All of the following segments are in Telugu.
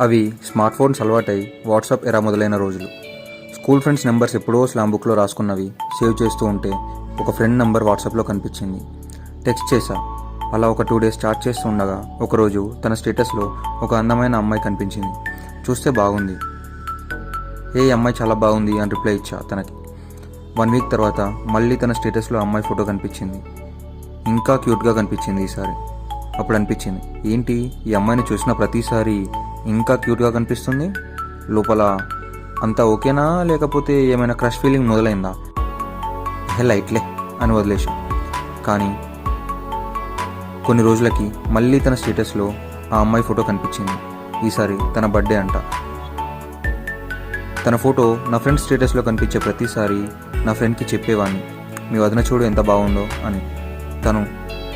అవి స్మార్ట్ ఫోన్స్ అలవాటై వాట్సాప్ ఎరా మొదలైన రోజులు. స్కూల్ ఫ్రెండ్స్ నెంబర్స్ ఎప్పుడో స్లామ్ బుక్లో రాసుకున్నవి సేవ్ చేస్తూ ఉంటే ఒక ఫ్రెండ్ నెంబర్ వాట్సాప్లో కనిపించింది. టెక్స్ట్ చేశా. అలా ఒక టూ డేస్ చాట్ చేస్తూ ఉండగా ఒకరోజు తన స్టేటస్లో ఒక అందమైన అమ్మాయి కనిపించింది. చూస్తే బాగుంది. ఏ అమ్మాయి చాలా బాగుంది అని రిప్లై ఇచ్చా తనకి. వన్ వీక్ తర్వాత మళ్ళీ తన స్టేటస్లో అమ్మాయి ఫోటో కనిపించింది. ఇంకా క్యూట్గా కనిపించింది ఈసారి. అప్పుడు అనిపించింది ఏంటి ఈ అమ్మాయిని చూసిన ప్రతిసారి ఇంకా క్యూట్గా కనిపిస్తుంది. లోపల అంతా ఓకేనా? లేకపోతే ఏమైనా క్రష్ ఫీలింగ్ మొదలైందా? హే లైట్లే అని వదిలేశాం. కానీ కొన్ని రోజులకి మళ్ళీ తన స్టేటస్లో ఆ అమ్మాయి ఫోటో కనిపించింది. ఈసారి తన బర్త్డే అంట. తన ఫోటో నా ఫ్రెండ్ స్టేటస్లో కనిపించే ప్రతిసారి నా ఫ్రెండ్కి చెప్పేవాడిని. మీ వదిన చూడు ఎంత బాగుందో అని. తను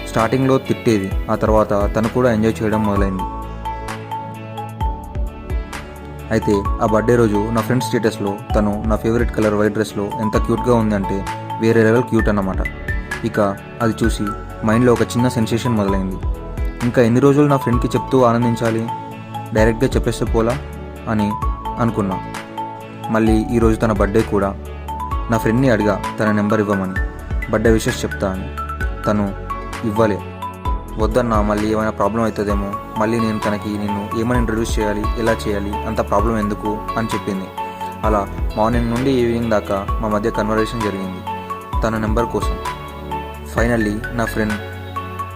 స్టార్టింగ్లో తిట్టేది. ఆ తర్వాత తను కూడా ఎంజాయ్ చేయడం మొదలైంది. అయితే ఆ బర్త్డే రోజు నా ఫ్రెండ్ స్టేటస్లో తను నా ఫేవరెట్ కలర్ వైట్ డ్రెస్లో ఎంత క్యూట్గా ఉంది అంటే వేరే లెవెల్ క్యూట్ అన్నమాట. ఇక అది చూసి మైండ్లో ఒక చిన్న సెన్సేషన్ మొదలైంది. ఇంకా ఎన్ని రోజులు నా ఫ్రెండ్కి చెప్తూ ఆనందించాలి? డైరెక్ట్గా చెప్పేస్తే పోలా? అని అనుకున్నా. మళ్ళీ ఈరోజు తన బర్త్డే కూడా. నా ఫ్రెండ్ని అడిగా తన నెంబర్ ఇవ్వమని. బర్త్డే విషెస్ చెప్తా అని. తను ఇవ్వలే. వద్దన్నా మళ్ళీ ఏమైనా ప్రాబ్లం అవుతుందేమో మళ్ళీ నేను తనకి నిన్ను ఏమైనా ఇంట్రడ్యూస్ చేయాలి ఎలా చేయాలి అంత ప్రాబ్లం ఎందుకు అని చెప్పింది. అలా మార్నింగ్ నుండి ఈవినింగ్ దాకా మా మధ్య కన్వర్జేషన్ జరిగింది తన నెంబర్ కోసం. ఫైనల్లీ నా ఫ్రెండ్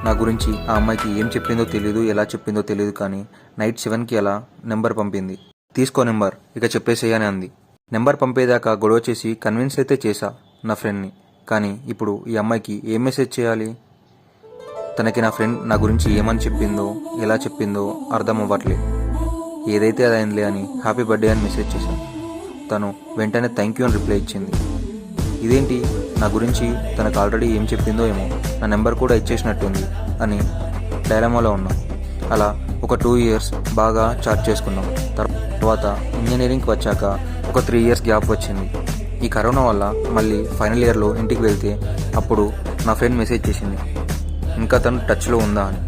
నా గురించి ఆ అమ్మాయికి ఏం చెప్పిందో తెలియదు ఎలా చెప్పిందో తెలియదు కానీ నైట్ సెవెన్కి అలా నెంబర్ పంపింది. తీసుకో నెంబర్ ఇక చెప్పేసేయని అంది. నెంబర్ పంపేదాకా గొడవ చేసి కన్విన్స్ అయితే చేశా నా ఫ్రెండ్ని కానీ ఇప్పుడు ఈ అమ్మాయికి ఏం మెసేజ్ చేయాలి? తనకి నా ఫ్రెండ్ నా గురించి ఏమని చెప్పిందో ఎలా చెప్పిందో అర్థం అవ్వట్లేదు ఏదైతే అదైందిలే అని హ్యాపీ బర్త్డే అని మెసేజ్ చేశాను. తను వెంటనే థ్యాంక్ యూ అని రిప్లై ఇచ్చింది. ఇదేంటి? నా గురించి తనకు ఆల్రెడీ ఏం చెప్పిందో ఏమో నా నెంబర్ కూడా ఇచ్చేసినట్టుంది అని డైలమాలో ఉన్నా. అలా ఒక టూ ఇయర్స్ బాగా చాట్ చేసుకున్నాం. తర్వాత ఇంజనీరింగ్కి వచ్చాక ఒక త్రీ ఇయర్స్ గ్యాప్ వచ్చింది. ఈ కరోనా వల్ల మళ్ళీ ఫైనల్ ఇయర్లో ఇంటికి వెళ్తే అప్పుడు నా ఫ్రెండ్ మెసేజ్ చేసింది. ఇంకా తను టచ్లో ఉందా అని.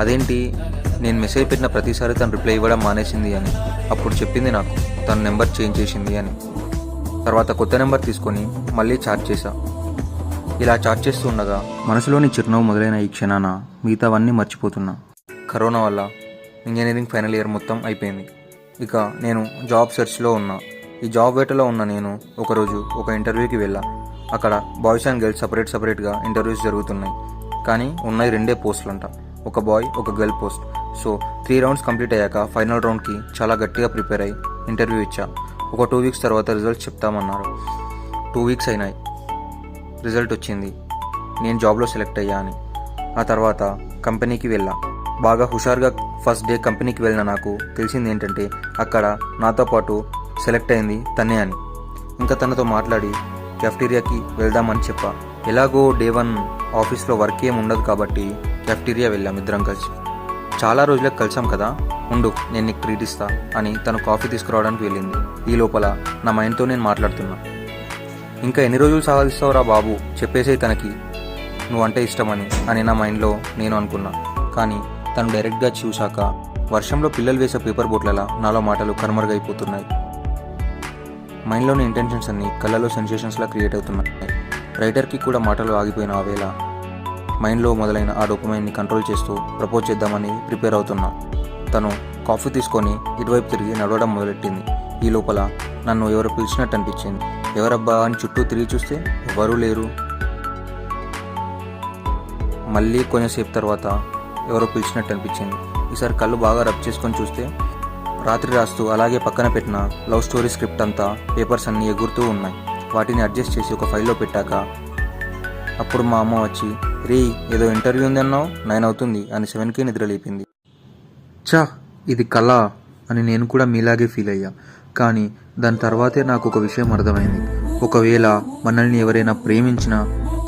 అదేంటి? నేను మెసేజ్ పెట్టిన ప్రతిసారి తను రిప్లై ఇవ్వడం మానేసింది అని. అప్పుడు చెప్పింది నాకు తన నెంబర్ చేంజ్ చేసింది అని. తర్వాత కొత్త నెంబర్ తీసుకొని మళ్ళీ చాట్ చేశా. ఇలా చాట్ చేస్తూ ఉండగా మనసులోని చిరునవ్వు మొదలైన ఈ క్షణాన మిగతావన్నీ మర్చిపోతున్నా. కరోనా వల్ల ఇంజనీరింగ్ ఫైనల్ ఇయర్ మొత్తం అయిపోయింది. ఇక నేను జాబ్ సెర్చ్లో ఉన్నా. ఈ జాబ్ వేటలో ఉన్న నేను ఒకరోజు ఒక ఇంటర్వ్యూకి వెళ్ళా. అక్కడ బాయ్స్ అండ్ గర్ల్స్ సపరేట్ సపరేట్గా ఇంటర్వ్యూస్ జరుగుతున్నాయి. కానీ ఉన్నాయి రెండే పోస్టులు అంట. ఒక బాయ్ ఒక girl post. So three rounds complete అయ్యాక ఫైనల్ రౌండ్కి చాలా గట్టిగా ప్రిపేర్ అయ్యి ఇంటర్వ్యూ ఇచ్చా. ఒక టూ వీక్స్ తర్వాత రిజల్ట్ చెప్తామన్నారు. టూ వీక్స్ అయినాయి. రిజల్ట్ వచ్చింది. నేను జాబ్లో సెలెక్ట్ అయ్యా అని. ఆ తర్వాత కంపెనీకి వెళ్ళా. బాగా హుషారుగా ఫస్ట్ డే కంపెనీకి వెళ్ళిన నాకు తెలిసింది ఏంటంటే అక్కడ నాతో పాటు సెలెక్ట్ అయింది తనే అని. ఇంకా తనతో మాట్లాడి కెఫ్టీరియాకి వెళ్దామని చెప్పా. ఎలాగో డే వన్ ఆఫీస్లో వర్క్ ఏం ఉండదు కాబట్టి కెఫ్టీరియా వెళ్ళాం ఇద్దరం కలిసి. చాలా రోజులకు కలిసాం కదా. ఉండు నేను నీకు ట్రీట్ ఇస్తా అని తను కాఫీ తీసుకురావడానికి వెళ్ళింది. ఈ లోపల నా మైండ్తో నేను మాట్లాడుతున్నా. ఇంకా ఎన్ని రోజులు సాధిస్తావురా బాబు? చెప్పేసే తనకి. నువ్వంటే ఇష్టమని అని నా మైండ్లో నేను అనుకున్నా. కానీ తను డైరెక్ట్గా చూశాక వర్షంలో పిల్లలు వేసే పేపర్ బోట్లలా నాలో మాటలు కనుమరుగైపోతున్నాయి మైండ్లోని ఇంటెన్షన్స్ అన్ని కళ్ళలో సెన్సేషన్స్లా క్రియేట్ అవుతున్నాయి. రైటర్కి కూడా మాటలు ఆగిపోయిన ఆ వేళ మైండ్లో మొదలైన ఆ డొక్యుమెంట్ని కంట్రోల్ చేస్తూ ప్రపోజ్ చేద్దామని ప్రిపేర్ అవుతున్నా. తను కాఫీ తీసుకొని ఇటువైపు తిరిగి నడవడం మొదలెట్టింది. ఈ లోపల నన్ను ఎవరు పిలిచినట్టు అనిపించింది. ఎవరబ్బా అని చుట్టూ తిరిగి చూస్తే ఎవరూ లేరు. మళ్ళీ కొంచెంసేపు తర్వాత ఎవరో పిలిచినట్టు అనిపించింది. ఈసారి కళ్ళు బాగా రబ్ చేసుకొని చూస్తే రాత్రి రాస్తూ అలాగే పక్కన పెట్టిన లవ్ స్టోరీ స్క్రిప్ట్ అంతా పేపర్స్ అన్నీ ఎగురుతూ ఉన్నాయి. వాటిని అడ్జస్ట్ చేసి ఒక ఫైల్లో పెట్టాక అప్పుడు మా అమ్మ వచ్చి రే ఏదో ఇంటర్వ్యూ ఉందన్నావు నైన్ అవుతుంది అని సెవెన్కి నిద్ర లేపింది చా ఇది కళ అని నేను కూడా మీలాగే ఫీల్ అయ్యా. కానీ దాని తర్వాతే నాకు ఒక విషయం అర్థమైంది. ఒకవేళ మనల్ని ఎవరైనా ప్రేమించినా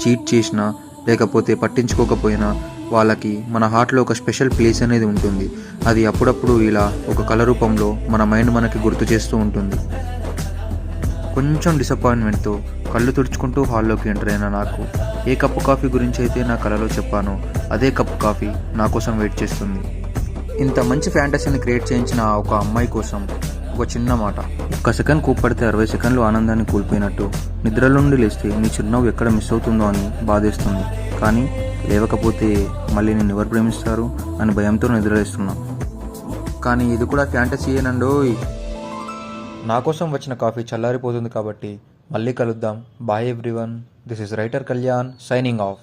చీట్ చేసినా లేకపోతే పట్టించుకోకపోయినా వాళ్ళకి మన హార్ట్లో ఒక స్పెషల్ ప్లేస్ అనేది ఉంటుంది. అది అప్పుడప్పుడు ఇలా ఒక కళ రూపంలో మన మైండ్ మనకి గుర్తు చేస్తూ ఉంటుంది. కొంచెం డిసప్పాయింట్మెంట్తో కళ్ళు తుడుచుకుంటూ హాల్లోకి ఎంటర్ అయిన నాకు ఏ కప్పు కాఫీ గురించి అయితే నా కలలో చెప్పానో అదే కప్పు కాఫీ నా కోసం వెయిట్ చేస్తుంది. ఇంత మంచి ఫ్యాంటసీని క్రియేట్ చేయించిన ఒక అమ్మాయి కోసం ఒక చిన్న మాట. ఒక్క సెకండ్ కూపడితే అరవై సెకండ్లు ఆనందాన్ని కోల్పోయినట్టు నిద్రలో నుండి లేస్తే నీ చిరునవ్వు ఎక్కడ మిస్ అవుతుందో అని బాధేస్తుంది. కానీ లేవకపోతే మళ్ళీ నేను ఎవరు ప్రేమిస్తారు అని భయంతో నిద్రలేస్తున్నా. కానీ ఇది కూడా ఫ్యాంటసీయేనండోయ్ నా కోసం వచ్చిన కాఫీ చల్లారిపోతుంది కాబట్టి మళ్ళీ కలుద్దాం. Bye everyone this is writer Kalyan signing off